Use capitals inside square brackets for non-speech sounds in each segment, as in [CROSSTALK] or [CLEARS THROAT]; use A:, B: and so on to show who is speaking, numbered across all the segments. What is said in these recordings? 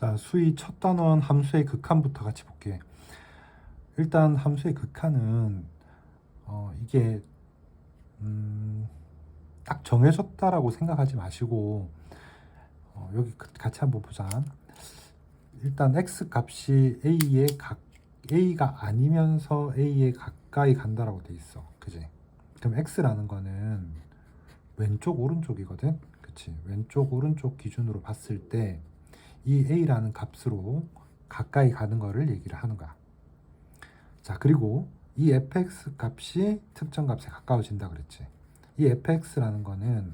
A: 자, 수위 첫 단원 함수의 극한부터 같이 볼게. 일단 함수의 극한은 어, 이게 음, 딱 정해졌다라고 생각하지 마시고 어, 여기 그- 같이 한번 보자. 일단 x 값이 a에 각 a가 아니면서 a에 가까이 간다라고 돼 있어. 그지? 그럼 x라는 거는 왼쪽 오른쪽이거든. 그치? 왼쪽 오른쪽 기준으로 봤을 때 이 a라는 값으로 가까이 가는 거를 얘기를 하는 거야. 자, 그리고 이 fx 값이 특정 값에 가까워진다 그랬지. 이 fx라는 거는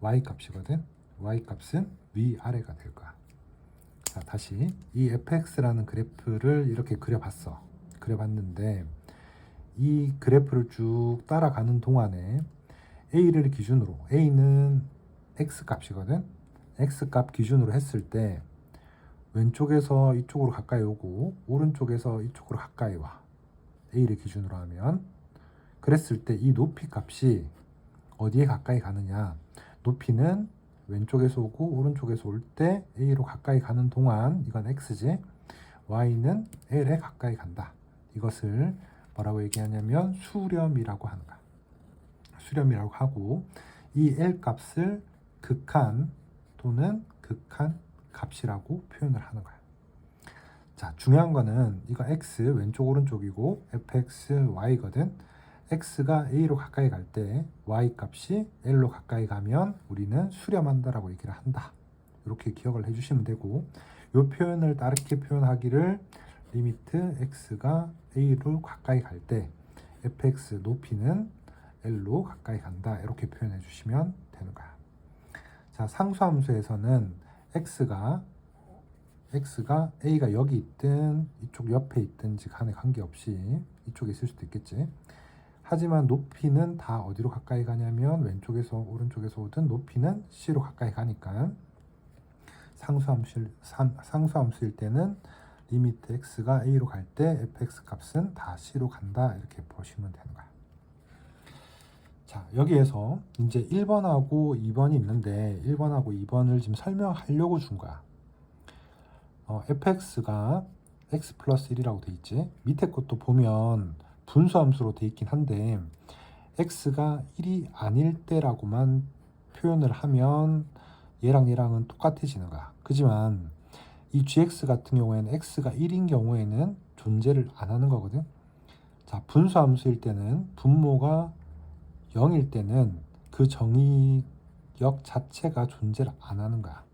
A: y 값이거든. y 값은 위 아래가 될 거야. 자, 다시 이 fx라는 그래프를 이렇게 그려봤어. 그려봤는데 이 그래프를 쭉 따라가는 동안에 a를 기준으로 a는 x 값이거든. X 값 기준으로 했을 때 왼쪽에서 이쪽으로 가까이 오고 오른쪽에서 이쪽으로 가까이 와. a를 기준으로 하면 그랬을 때 이 높이 값이 어디에 가까이 가느냐? 높이는 왼쪽에서 오고 오른쪽에서 올 때 a로 가까이 가는 동안 이건 x지. y는 l에 가까이 간다. 이것을 뭐라고 얘기하냐면 수렴이라고 하는 거야. 수렴이라고 하고 이 L 값을 극한 또는 극한 값이라고 표현을 하는 거야. 자, 중요한 거는 이거 x 왼쪽 오른쪽이고 fx y거든. x가 a로 가까이 갈 때 y 값이 l로 가까이 가면 우리는 수렴한다라고 얘기를 한다. 이렇게 기억을 해주시면 되고 이 표현을 다르게 표현하기를 리미트 x가 a로 가까이 갈 때 fx 높이는 l로 가까이 간다 이렇게 표현해 주시면 되는 거야. 자 상수함수에서는 x가 x가 a가 여기 있든 이쪽 옆에 있든지 간에 관계없이 이쪽에 있을 수도 있겠지. 하지만 높이는 다 어디로 가까이 가냐면 왼쪽에서 오른쪽에서 오든 높이는 c로 가까이 가니까 상수함수 상수함수일 때는 리미트 x가 a로 갈 때 fx 값은 다 c로 간다 이렇게 보시면 되는 거야. 자 여기에서 이제 1번하고 2번이 있는데 1번하고 2번을 지금 설명하려고 준 거야. 어, fx가 x 플러스 1이라고 돼 있지. 밑에 것도 보면 분수함수로 돼 있긴 한데 x가 1이 아닐 때라고만 표현을 하면 얘랑 얘랑은 똑같아지는 거야. 그지만 이 gx 같은 경우에는 x가 1인 경우에는 존재를 안 하는 거거든. 자, 분수함수일 때는 분모가 0일 때는 그 정의역 자체가 존재를 안 하는 거야.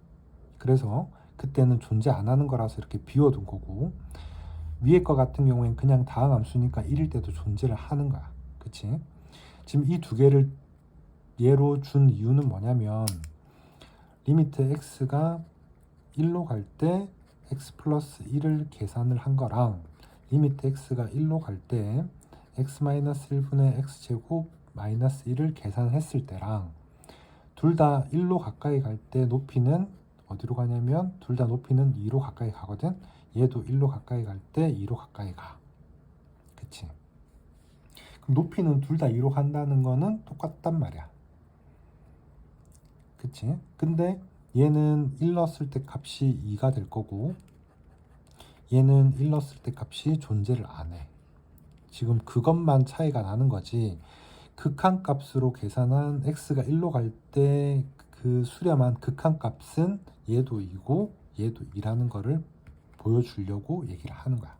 A: 그래서 그때는 존재 안 하는 거라서 이렇게 비워둔 거고 위에 거 같은 경우에는 그냥 다항 함수니까 1일 때도 존재를 하는 거야. 그치? 지금 이 두 개를 예로 준 이유는 뭐냐면 리미트 x가 1로 갈 때 x 플러스 1을 계산을 한 거랑 리미트 x가 1로 갈 때 x 마이너스 1분의 x 제곱 마이너스 1을 계산했을 때랑 둘 다 1로 가까이 갈 때 높이는 어디로 가냐면 둘 다 높이는 2로 가까이 가거든. 얘도 1로 가까이 갈 때 2로 가까이 가. 그치? 그럼 높이는 둘 다 2로 간다는 거는 똑같단 말이야. 그치? 근데 얘는 1 넣었을 때 값이 2가 될 거고 얘는 1 넣었을 때 값이 존재를 안해. 지금 그것만 차이가 나는 거지 극한 값으로 계산한 x가 1로 갈 때 그 수렴한 극한 값은 얘도 2고 얘도 2라는 거를 보여주려고 얘기를 하는 거야.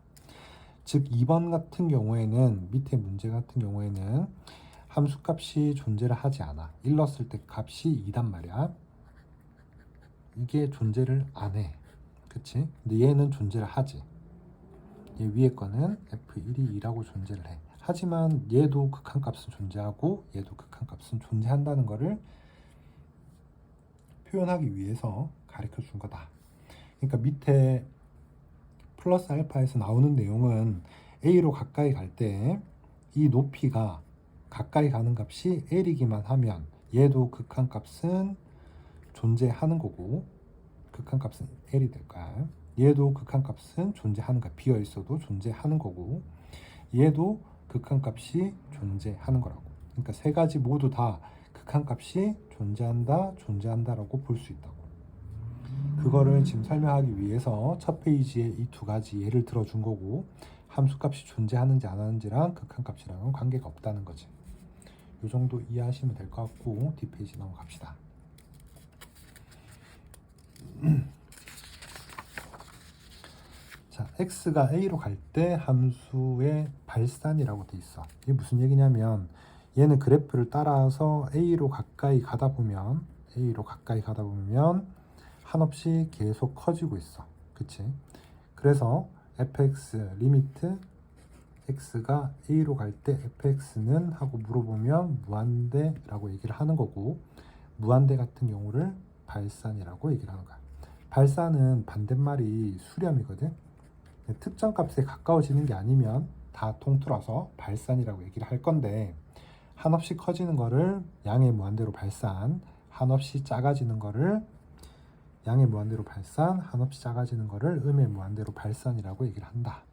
A: 즉 2번 같은 경우에는 밑에 문제 같은 경우에는 함수 값이 존재를 하지 않아. 1 넣었을 때 값이 2단 말이야. 이게 존재를 안 해. 그치? 근데 얘는 존재를 하지. 얘 위에 거는 f1이 2라고 존재를 해. 하지만 얘도 극한값은 존재하고 얘도 극한값은 존재한다는 것을 표현하기 위해서 가르쳐 준 거다. 그러니까 밑에 플러스 알파에서 나오는 내용은 a로 가까이 갈 때 이 높이가 가까이 가는 값이 l이기만 하면 얘도 극한값은 존재하는 거고 극한값은 l이 될 거야. 얘도 극한값은 존재하는 거야. 비어 있어도 존재하는 거고 얘도 극한값이 존재하는 거라고. 그러니까 세 가지 모두 다 극한값이 존재한다, 존재한다라고 볼 수 있다고. 그거를 지금 설명하기 위해서 첫 페이지에 이 두 가지 예를 들어준 거고 함수값이 존재하는지 안 하는지랑 극한값이랑은 관계가 없다는 거지. 이 정도 이해하시면 될 것 같고 뒷페이지 넘어갑시다. [CLEARS THROAT] 자, x가 a로 갈 때 함수의 발산이라고 돼 있어. 이게 무슨 얘기냐면 얘는 그래프를 따라서 a로 가까이 가다 보면 a로 가까이 가다 보면 한없이 계속 커지고 있어. 그치? 그래서 fx 리미트 x가 a로 갈 때 fx는 하고 물어보면 무한대라고 얘기를 하는 거고 무한대 같은 경우를 발산이라고 얘기를 하는 거야. 발산은 반대말이 수렴이거든. 특정 값에 가까워지는 게 아니면 다 통틀어서 발산이라고 얘기를 할 건데 한없이 커지는 거를 양의 무한대로 발산, 한없이 작아지는 거를 양의 무한대로 발산, 한없이 작아지는 거를 음의 무한대로 발산이라고 얘기를 한다.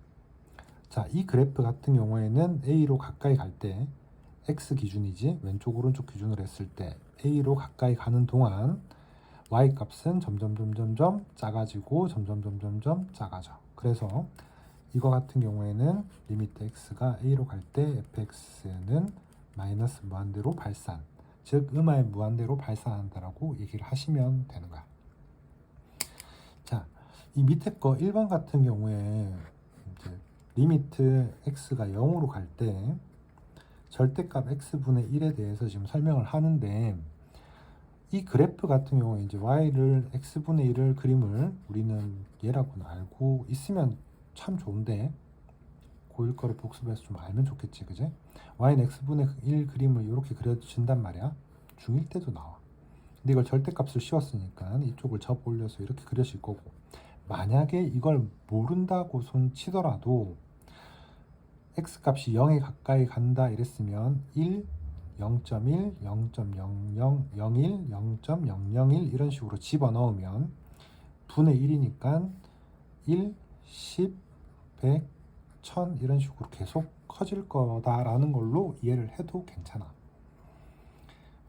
A: 자, 이 그래프 같은 경우에는 A로 가까이 갈 때 X 기준이지 왼쪽 오른쪽 기준으로 했을 때 A로 가까이 가는 동안 Y 값은 점점 점점점 작아지고 점점 점점점 작아져. 그래서 이거 같은 경우에는 리미트 x가 a로 갈 때 fx는 마이너스 무한대로 발산, 즉 음화의 무한대로 발산한다라고 얘기를 하시면 되는 거야. 자, 이 밑에 거 1번 같은 경우에 리미트 x가 0으로 갈 때 절대값 x분의 1에 대해서 지금 설명을 하는데 이 그래프 같은 경우에 이제 y를 x분의 1을 그림을 우리는 얘라고는 알고 있으면 참 좋은데 고1 거를 복습해서 좀 알면 좋겠지 그제 y는 x분의 1 그림을 이렇게 그려준단 말이야. 중1 때도 나와. 근데 이걸 절대값을 씌웠으니까 이쪽을 접 올려서 이렇게 그려질 거고. 만약에 이걸 모른다고 손 치더라도 x 값이 0에 가까이 간다 이랬으면 1 0.1, 0.0001, 0.001 이런 식으로 집어넣으면 분의 1이니까 1, 10, 100, 1000 이런 식으로 계속 커질 거다라는 걸로 이해를 해도 괜찮아.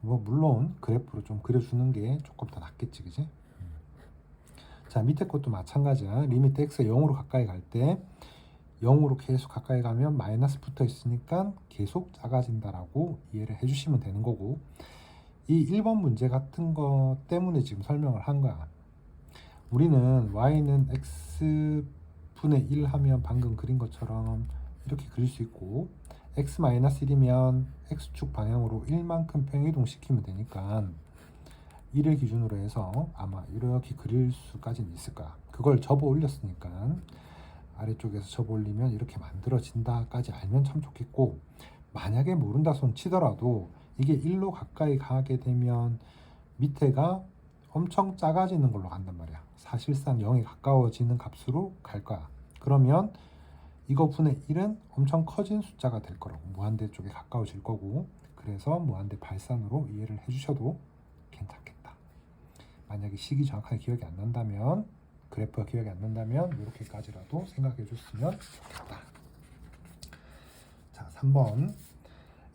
A: 뭐 물론 그래프로 좀 그려주는 게 조금 더 낫겠지, 그지? 자 밑에 것도 마찬가지야. 리미트 x가 0으로 가까이 갈 때 0으로 계속 가까이 가면 마이너스 붙어 있으니까 계속 작아진다라고 이해를 해주시면 되는 거고 이 1번 문제 같은 거 때문에 지금 설명을 한 거야. 우리는 y는 x분의 1 하면 방금 그린 것처럼 이렇게 그릴 수 있고 x-1이면 x축 방향으로 1만큼 평이동 시키면 되니까 1을 기준으로 해서 아마 이렇게 그릴 수까지는 있을 거야. 그걸 접어 올렸으니까 아래쪽에서 접어 올리면 이렇게 만들어진다까지 알면 참 좋겠고 만약에 모른다 손 치더라도 이게 1로 가까이 가게 되면 밑에가 엄청 작아지는 걸로 간단 말이야. 사실상 0에 가까워지는 값으로 갈 거야. 그러면 이거 분의 1은 엄청 커진 숫자가 될 거라고. 무한대 쪽에 가까워질 거고. 그래서 무한대 발산으로 이해를 해주셔도 괜찮겠다. 만약에 식이 정확하게 기억이 안 난다면 그래프가 기억이 안 난다면 이렇게까지라도 생각해 줬으면 좋겠다. 자, 3번.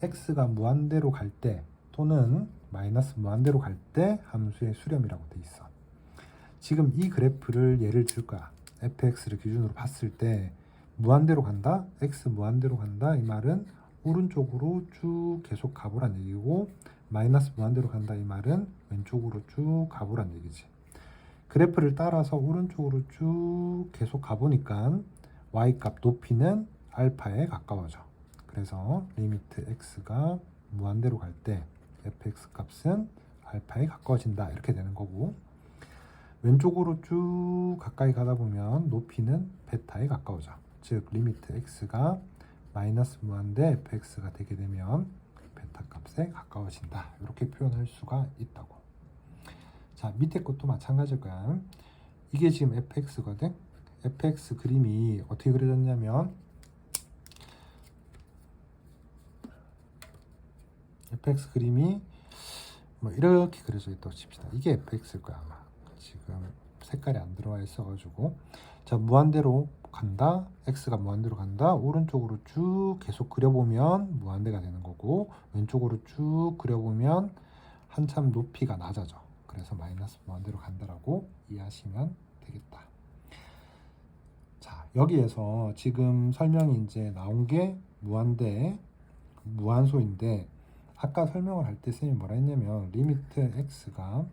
A: x가 무한대로 갈 때 또는 마이너스 무한대로 갈 때 함수의 수렴이라고 돼 있어. 지금 이 그래프를 예를 들 거야. fx를 기준으로 봤을 때 무한대로 간다, x 무한대로 간다 이 말은 오른쪽으로 쭉 계속 가보란 얘기고 마이너스 무한대로 간다 이 말은 왼쪽으로 쭉 가보란 얘기지. 그래프를 따라서 오른쪽으로 쭉 계속 가보니까 y값 높이는 알파에 가까워져. 그래서 리미트 x가 무한대로 갈 때 fx 값은 알파에 가까워진다 이렇게 되는 거고 왼쪽으로 쭉 가까이 가다 보면 높이는 베타에 가까워져. 즉 리미트 x가 마이너스 무한대 fx가 되게 되면 베타 값에 가까워진다. 이렇게 표현할 수가 있다고. 자 밑에 것도 마찬가지일 거야. 이게 지금 fx거든. fx 그림이 어떻게 그려졌냐면 fx 그림이 뭐 이렇게 그려져 있다고 칩시다. 이게 fx일 거야 아마. 지금 색깔이 안 들어와 있어가지고 자 무한대로 간다 x가 무한대로 간다 오른쪽으로 쭉 계속 그려보면 무한대가 되는 거고 왼쪽으로 쭉 그려보면 한참 높이가 낮아져 그래서 마이너스 무한대로 간다라고 이해하시면 되겠다. 자, 여기에서 지금 설명이 이제 나온 게 무한대 무한소인데 아까 설명을 할 때 쌤이 뭐라 했냐면 리미트 x가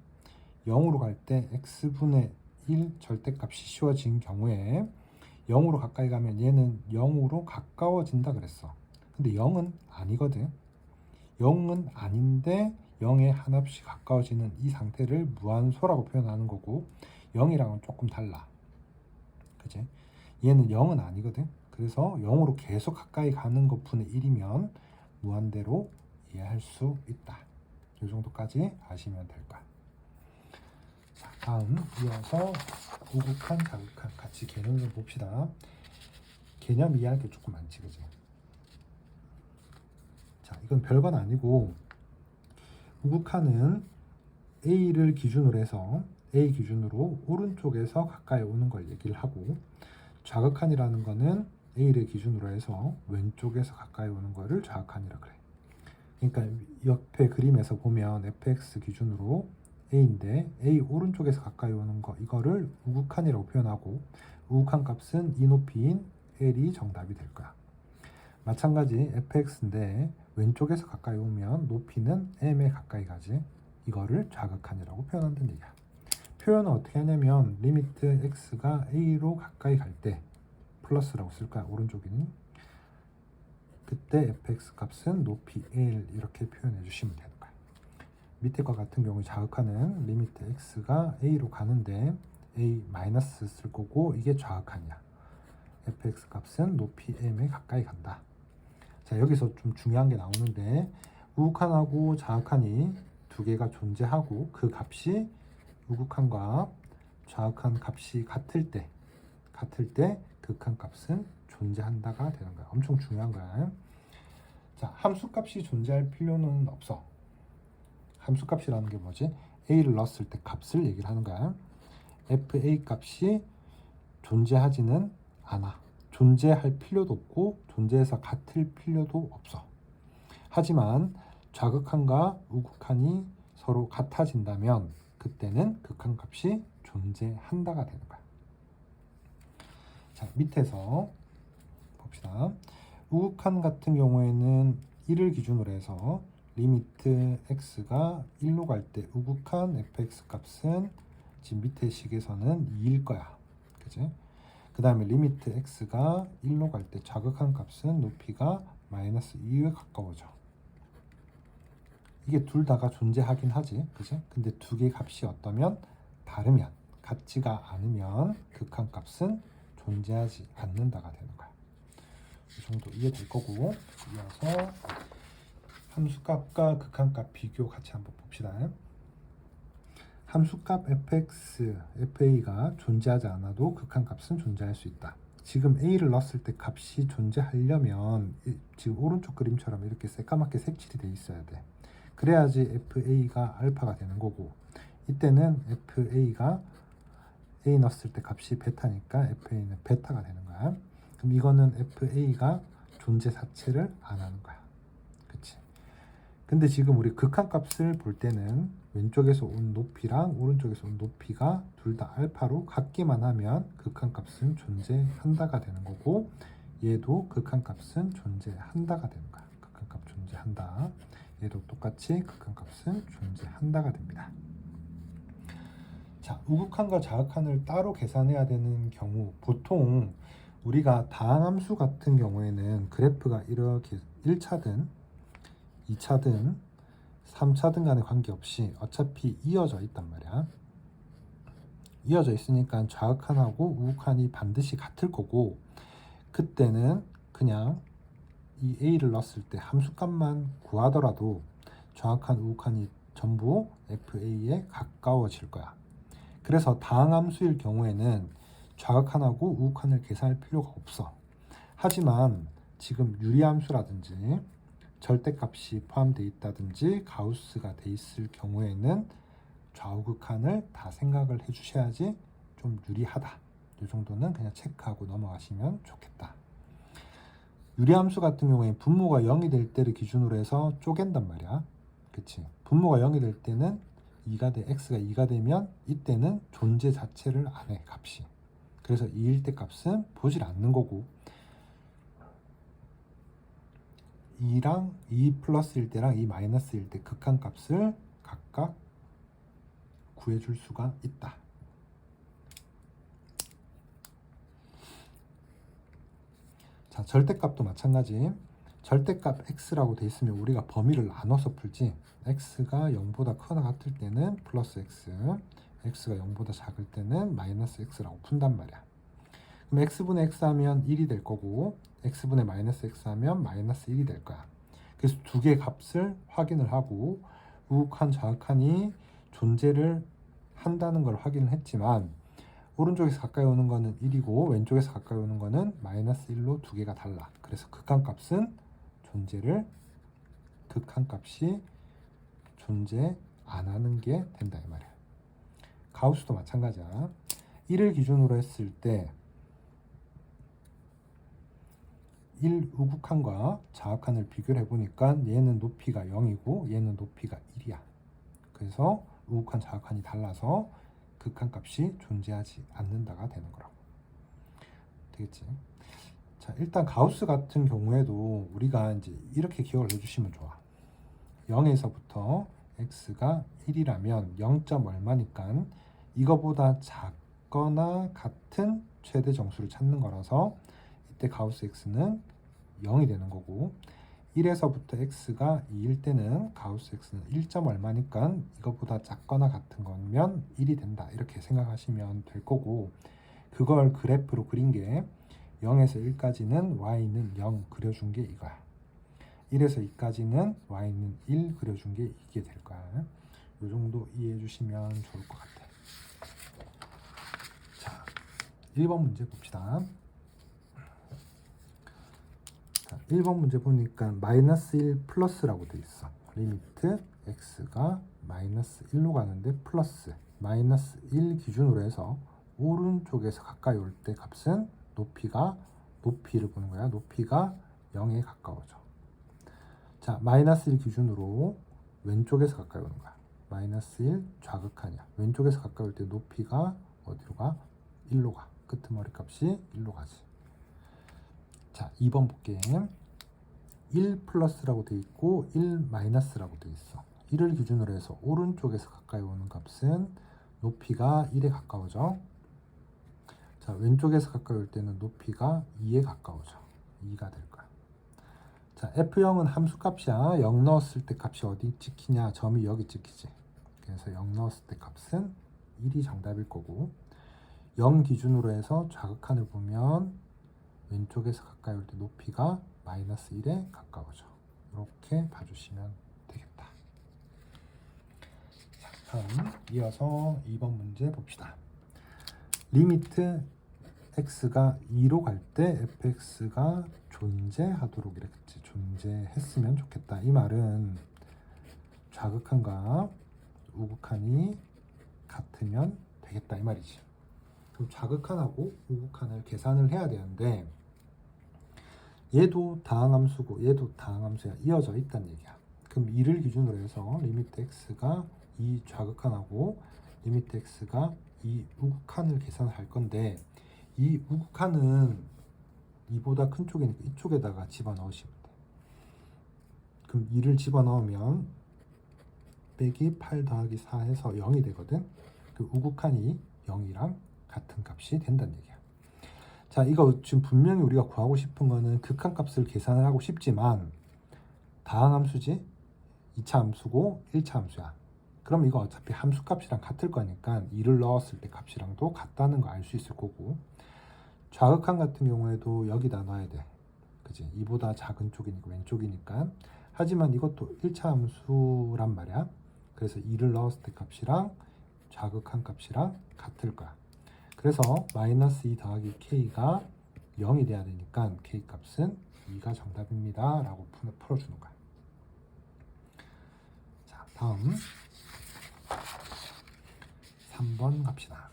A: 0으로 갈 때 x분의 1 절대값이 씌워진 경우에 0으로 가까이 가면 얘는 0으로 가까워진다 그랬어. 근데 0은 아니거든. 0은 아닌데 0에 한없이 가까워지는 이 상태를 무한소라고 표현하는 거고 0이랑은 조금 달라. 그지? 얘는 0은 아니거든. 그래서 0으로 계속 가까이 가는 것 분의 1이면 무한대로 이해할 수 있다. 이 정도까지 아시면 될 거야. 자, 다음 이어서 우극한, 자극한 같이 개념 좀 봅시다. 개념 이해할 게 조금 많지, 그지? 자, 이건 별건 아니고 우극한은 A를 기준으로 해서 A 기준으로 오른쪽에서 가까이 오는 걸 얘기를 하고 좌극한이라는 거는 A를 기준으로 해서 왼쪽에서 가까이 오는 거를 좌극한이라 그래. 그러니까 옆에 그림에서 보면 fx 기준으로 a인데 a 오른쪽에서 가까이 오는 거 이거를 우극한이라고 표현하고 우극한 값은 이 높이인 l이 정답이 될 거야. 마찬가지 fx인데 왼쪽에서 가까이 오면 높이는 m에 가까이 가지. 이거를 좌극한이라고 표현한다는 얘기야. 표현은 어떻게 하냐면 리미트 x가 a로 가까이 갈 때 플러스라고 쓸 거야. 오른쪽에는 그때 fx 값은 높이 l 이렇게 표현해 주시면 되는 거야. 밑에 과 같은 경우 자극하는 리미트 x가 a로 가는데 a 마이너스 쓸 거고 이게 좌극한이야. fx 값은 높이 m에 가까이 간다. 자 여기서 좀 중요한 게 나오는데 우극한하고 좌극한이 두 개가 존재하고 그 값이 우극한과 좌극한 값이 같을 때 같을 때 극한 값은 존재한다가 되는 거야. 엄청 중요한 거야. 자, 함수 값이 존재할 필요는 없어. 함수 값이라는 게 뭐지? a를 넣었을 때 값을 얘기를 하는 거야. fa 값이 존재하지는 않아. 존재할 필요도 없고 존재해서 같을 필요도 없어. 하지만 좌극한과 우극한이 서로 같아진다면 그때는 극한 값이 존재한다가 되는 거야. 자, 밑에서 봅시다. 우극한 같은 경우에는 1을 기준으로 해서 리미트 x가 1로 갈 때 우극한 fx 값은 지금 밑에 식에서는 2일 거야. 그지? 그 다음에 리미트 x가 1로 갈때 좌극한 값은 높이가 마이너스 2에 가까워져. 이게 둘 다가 존재하긴 하지. 그지? 근데 두 개 값이 어떠면 다르면 같지가 않으면 극한 값은 존재하지 않는다가 되는 거야. 이 정도 이해될 거고 이어서 함수값과 극한값 비교 같이 한번 봅시다. 함수값 fx, fa가 존재하지 않아도 극한값은 존재할 수 있다. 지금 a를 넣었을 때 값이 존재하려면 이- 지금 오른쪽 그림처럼 이렇게 새까맣게 색칠이 돼 있어야 돼. 그래야지 fa가 알파가 되는 거고 이때는 fa가 a 넣었을 때 값이 베타니까 fa는 베타가 되는 거야. 그럼 이거는 fa가 존재 자체를 안 하는 거야. 그치? 근데 지금 우리 극한값을 볼 때는 왼쪽에서 온 높이랑 오른쪽에서 온 높이가 둘 다 알파로 같기만 하면 극한값은 존재한다가 되는 거고 얘도 극한값은 존재한다가 되는 거야. 극한값 존재한다. 얘도 똑같이 극한값은 존재한다가 됩니다. 자, 우극한과 자극한을 따로 계산해야 되는 경우 보통 우리가 다항함수 같은 경우에는 그래프가 이렇게 1차든 2차든 3차든 간에 관계없이 어차피 이어져 있단 말이야. 이어져 있으니까 좌극한하고 우극한이 반드시 같을 거고 그때는 그냥 이 a를 넣었을 때 함수값만 구하더라도 좌극한 우극한이 전부 fa에 가까워질 거야. 그래서 다항함수일 경우에는 좌극한하고 우극한을 계산할 필요가 없어. 하지만 지금 유리함수라든지 절대값이 포함되어 있다든지 가우스가 돼 있을 경우에는 좌우극 한을 다 생각을 해 주셔야지 좀 유리하다. 이 정도는 그냥 체크하고 넘어가시면 좋겠다. 유리함수 같은 경우에 분모가 0이 될 때를 기준으로 해서 쪼갠단 말이야. 그치? 분모가 0이 될 때는 2가 돼 x가 2가 되면 이때는 존재 자체를 안 해 값이 그래서 2일 때 값은 보질 않는 거고 2랑 2 플러스일 때랑 2 마이너스일 때 극한 값을 각각 구해줄 수가 있다. 자, 절대값도 마찬가지. 절대값 x라고 돼 있으면 우리가 범위를 나눠서 풀지. x가 0보다 크거나 같을 때는 플러스 x, x가 0보다 작을 때는 마이너스 x라고 푼단 말이야. 그럼 x분의 x 하면 1이 될 거고 x분의 마이너스 x 하면 마이너스 1이 될 거야. 그래서 두 개의 값을 확인을 하고 우극한 좌극한이 존재를 한다는 걸 확인을 했지만 오른쪽에서 가까이 오는 거는 1이고 왼쪽에서 가까이 오는 거는 마이너스 1로 두 개가 달라. 그래서 극한 값은 존재를 극한 값이 존재 안 하는 게 된다 이 말이야. 가우스도 마찬가지야. 1을 기준으로 했을 때 1 우극한과 좌극한을 비교를 해보니까 얘는 높이가 0이고 얘는 높이가 1이야. 그래서 우극한 좌극한이 달라서 극한 값이 존재하지 않는다가 되는 거라고. 되겠지? 자, 일단 가우스 같은 경우에도 우리가 이제 이렇게 기억을 해주시면 좋아. 0에서부터 x가 1이라면 0. 얼마니까 이거보다 작거나 같은 최대 정수를 찾는 거라서 이때 가우스 x는 0이 되는 거고 1에서부터 x가 2일 때는 가우스 x는 1. 얼마니까 이거보다 작거나 같은 거면 1이 된다. 이렇게 생각하시면 될 거고 그걸 그래프로 그린 게 0에서 1까지는 y는 0 그려준 게 이거야. 1에서 2까지는 y는 1 그려준 게 이게 될 거야. 이 정도 이해해 주시면 좋을 것 같아. 자 1번 문제 봅시다 자, 1번 문제 보니까 마이너스 1 플러스라고 돼 있어. 리미트 x가 마이너스 1로 가는데 플러스 마이너스 1 기준으로 해서 오른쪽에서 가까이 올 때 값은 높이가 높이를 보는 거야. 높이가 0에 가까워져. 자, 마이너스 1 기준으로 왼쪽에서 가까이 오는 거야. 마이너스 1 좌극한이야. 왼쪽에서 가까이 올 때 높이가 어디로 가? 1로 가. 끄트머리 값이 1로 가지. 자, 2번 볼게. 1 플러스라고 돼 있고 1 마이너스라고 돼 있어. 1을 기준으로 해서 오른쪽에서 가까이 오는 값은 높이가 1에 가까워져. 자, 왼쪽에서 가까이 올 때는 높이가 2에 가까워져. 2가 될 거야. 자, F0은 함수 값이야. 0 넣었을 때 값이 어디 찍히냐? 점이 여기 찍히지. 그래서 0 넣었을 때 값은 1이 정답일 거고 0 기준으로 해서 좌극한을 보면 왼쪽에서 가까이 올 때 높이가 마이너스 1에 가까워져. 이렇게 봐주시면 되겠다. 자, 다음 이어서 2번 문제 봅시다. 리미트 x가 2로 갈 때 fx가 존재하도록 이랬겠지. 존재했으면 좋겠다. 이 말은 좌극한과 우극한이 같으면 되겠다 이 말이지. 그럼 좌극한하고 우극한을 계산을 해야 되는데 얘도 다항함수고 얘도 다항함수야 이어져 있다는 얘기야. 그럼 2를 기준으로 해서 리미트 x가 이 좌극한하고 리미트 x가 이 우극한을 계산할 건데 이 우극한은 이보다 큰 쪽이니까 이쪽에다가 집어넣으시면 돼. 그럼 2를 집어넣으면 빼기 8 더하기 4 해서 0이 되거든. 그 우극한이 0이랑 같은 값이 된다는 얘기야. 자, 이거 지금 분명히 우리가 구하고 싶은 거는 극한 값을 계산을 하고 싶지만 다항 함수지 2차 함수고 1차 함수야. 그럼 이거 어차피 함수 값이랑 같을 거니까 2를 넣었을 때 값이랑도 같다는 거 알 수 있을 거고 좌극한 같은 경우에도 여기다 넣어야 돼. 그지? 이보다 작은 쪽이니까 왼쪽이니까 하지만 이것도 1차 함수란 말이야. 그래서 2를 넣었을 때 값이랑 좌극한 값이랑 같을 거야. 그래서 마이너스 2 더하기 k가 0이 돼야 되니까 k 값은 2가 정답입니다. 라고 푸- 풀어주는 거야. 자, 다음 3번 갑시다.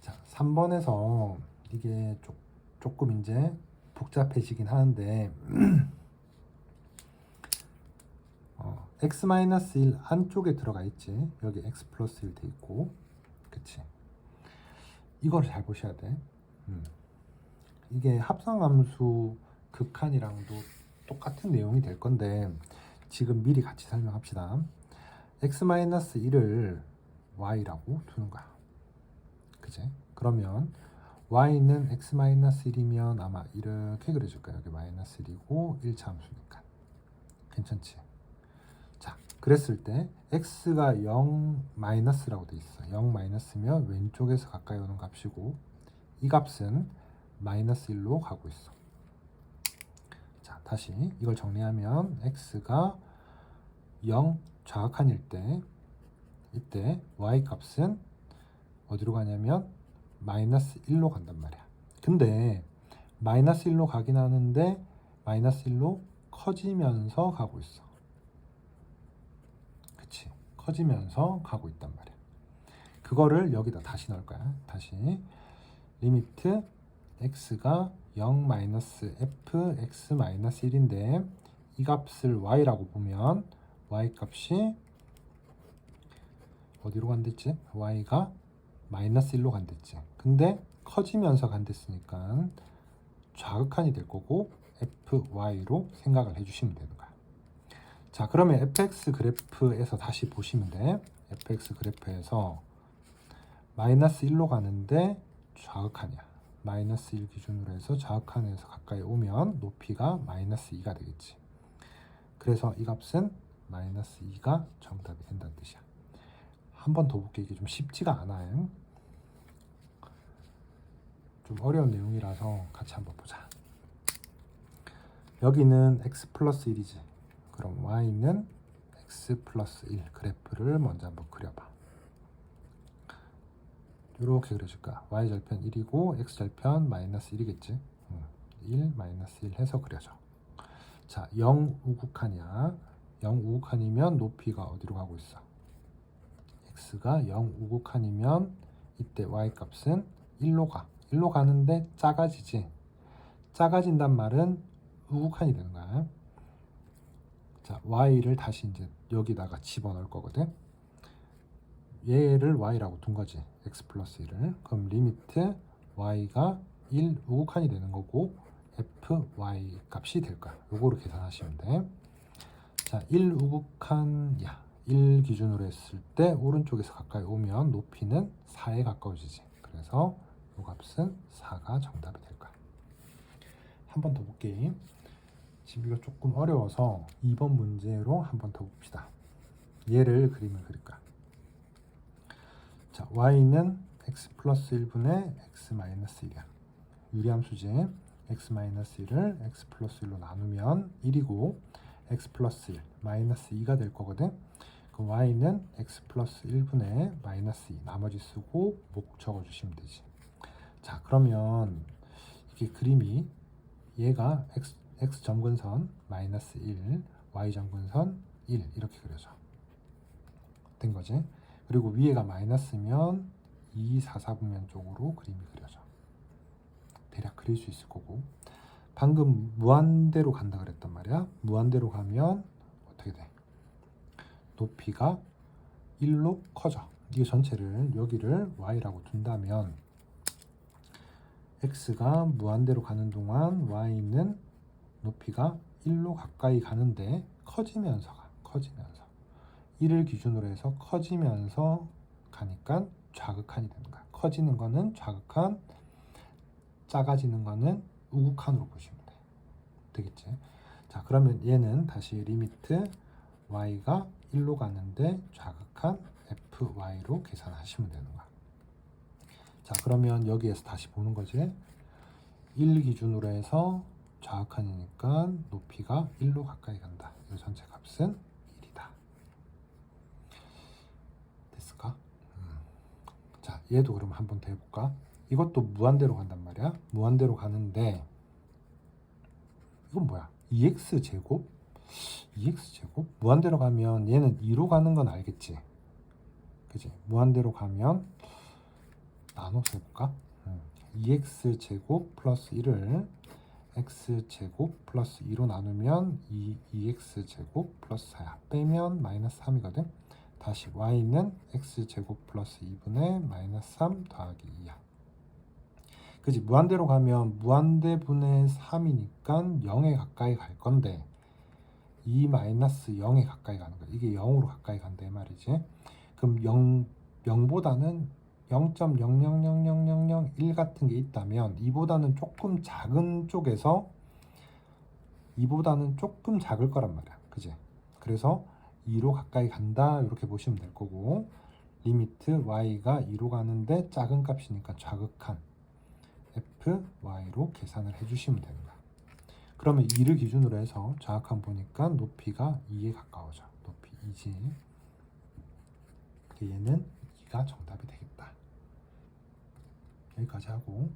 A: 자, 3번에서 이게 조, 조금 이제 복잡해지긴 하는데 [CLEARS THROAT] 어, x-1 안쪽에 들어가 있지. 여기 x 플러스 1 돼 있고. 그치? 이걸 잘 보셔야 돼. 음. 이게 합성함수 극한이랑도 똑같은 내용이 될 건데 지금 미리 같이 설명합시다. x-1을 y라고 두는 거야. 그지? 그러면 y는 x-1이면 아마 이렇게 그려줄 거야. 여기 마이너스 1이고 1차 함수니까. 괜찮지? 자, 그랬을 때 x가 0 마이너스라고 돼 있어. 0 마이너스면 왼쪽에서 가까이 오는 값이고 이 값은 마이너스 1로 가고 있어. 자, 다시 이걸 정리하면 x가 0 좌극한일 때 이때 y 값은 어디로 가냐면 마이너스 1로 간단 말이야. 근데 마이너스 1로 가긴 하는데 마이너스 1로 커지면서 가고 있어. 커지면서 가고 있단 말이야. 그거를 여기다 다시 넣을 거야. 다시 리미트 x가 0 마이너스 f x 마이너스 1인데 이 값을 y라고 보면 y 값이 어디로 간댔지? y가 마이너스 1로 간댔지. 근데 커지면서 간댔으니까 좌극한이 될 거고 fy로 생각을 해주시면 되는 거야. 자, 그러면 fx 그래프에서 다시 보시면 돼. fx 그래프에서 마이너스 1로 가는데 좌극한이야. 마이너스 1 기준으로 해서 좌극한에서 가까이 오면 높이가 마이너스 2가 되겠지. 그래서 이 값은 마이너스 2가 정답이 된다는 뜻이야. 한 번 더 볼게 이게 좀 쉽지가 않아요. 좀 어려운 내용이라서 같이 한번 보자. 여기는 x 플러스 1이지. 그럼 y는 x 플러스 1 그래프를 먼저 한번 그려봐. 이렇게 그려줄까? y 절편 1이고 x 절편 마이너스 1이겠지. 1 마이너스 1 해서 그려줘. 자, 0 우극한이야. 0 우극한이면 높이가 어디로 가고 있어? x가 0 우극한이면 이때 y 값은 1로 가. 1로 가는데 작아지지. 작아진단 말은 우극한이 되는 거야. 자, y를 다시 이제 여기다가 집어넣을 거거든. 얘를 y라고 둔 거지. x 플러스 1을. 그럼 리미트 y가 1 우극한이 되는 거고 fy 값이 될 거야. 요거로 계산하시면 돼. 자, 1 우극한 야, 1 기준으로 했을 때 오른쪽에서 가까이 오면 높이는 4에 가까워지지. 그래서 요 값은 4가 정답이 될 거야. 한 번 더 볼게. 이거 조금 어려워서 2번 문제로 한번 더 봅시다. 얘를 그림을 그릴까? 자, y는 x 플러스 1분의 x 마이너스 1이야. 유리함수지. x 마이너스 1을 x 플러스 1로 나누면 1이고 x 플러스 1 마이너스 2가 될 거거든. 그럼 y는 x 플러스 1분의 마이너스 2 나머지 쓰고 목 적어주시면 되지. 자, 그러면 이게 그림이 얘가 x, x 점근선 마이너스 1, y 점근선 1 이렇게 그려져. 된 거지. 그리고 위에가 마이너스면 2, 4, 4분면 쪽으로 그림이 그려져. 대략 그릴 수 있을 거고. 방금 무한대로 간다 그랬단 말이야. 무한대로 가면 어떻게 돼? 높이가 1로 커져. 이 전체를 여기를 y라고 둔다면 x가 무한대로 가는 동안 y는 높이가 1로 가까이 가는데 커지면서 가. 커지면서. 1을 기준으로 해서 커지면서 가니까 좌극한이 되는 거야. 커지는 거는 좌극한, 작아지는 거는 우극한으로 보시면 돼. 되겠지? 자, 그러면 얘는 다시 리미트 y가 1로 가는데 좌극한 fy로 계산하시면 되는 거야. 자, 그러면 여기에서 다시 보는 거지. 1 기준으로 해서 좌극한이니까 높이가 1로 가까이 간다. 이 전체 값은 1이다. 됐을까? 음. 자, 얘도 그럼 한번 더 해볼까? 이것도 무한대로 간단 말이야. 무한대로 가는데 이건 뭐야? 2x 제곱? 2x 제곱? 무한대로 가면 얘는 2로 가는 건 알겠지? 그지? 무한대로 가면 나눠서 해볼까? 음. 2x 제곱 플러스 1을 x제곱 플러스 2로 나누면 2, 2x제곱 플러스 4야. 빼면 마이너스 3이거든. 다시 y는 x제곱 플러스 2분의 마이너스 3 더하기 2야. 그지 무한대로 가면 무한대분의 3이니까 0에 가까이 갈 건데 2 마이너스 0에 가까이 가는 거야. 이게 0으로 가까이 이 말이지. 그럼 0 0보다는 0.000001 같은 게 있다면 이보다는 조금 작은 쪽에서 이보다는 조금 작을 거란 말이야. 그지? 그래서 2로 가까이 간다 이렇게 보시면 될 거고 리미트 y가 2로 가는데 작은 값이니까 좌극한 f y로 계산을 해주시면 됩니다. 그러면 2를 기준으로 해서 좌극한 보니까 높이가 2에 가까워져. 높이 2지. 그 얘는 2가 정답이 되겠다. 여기까지 하고.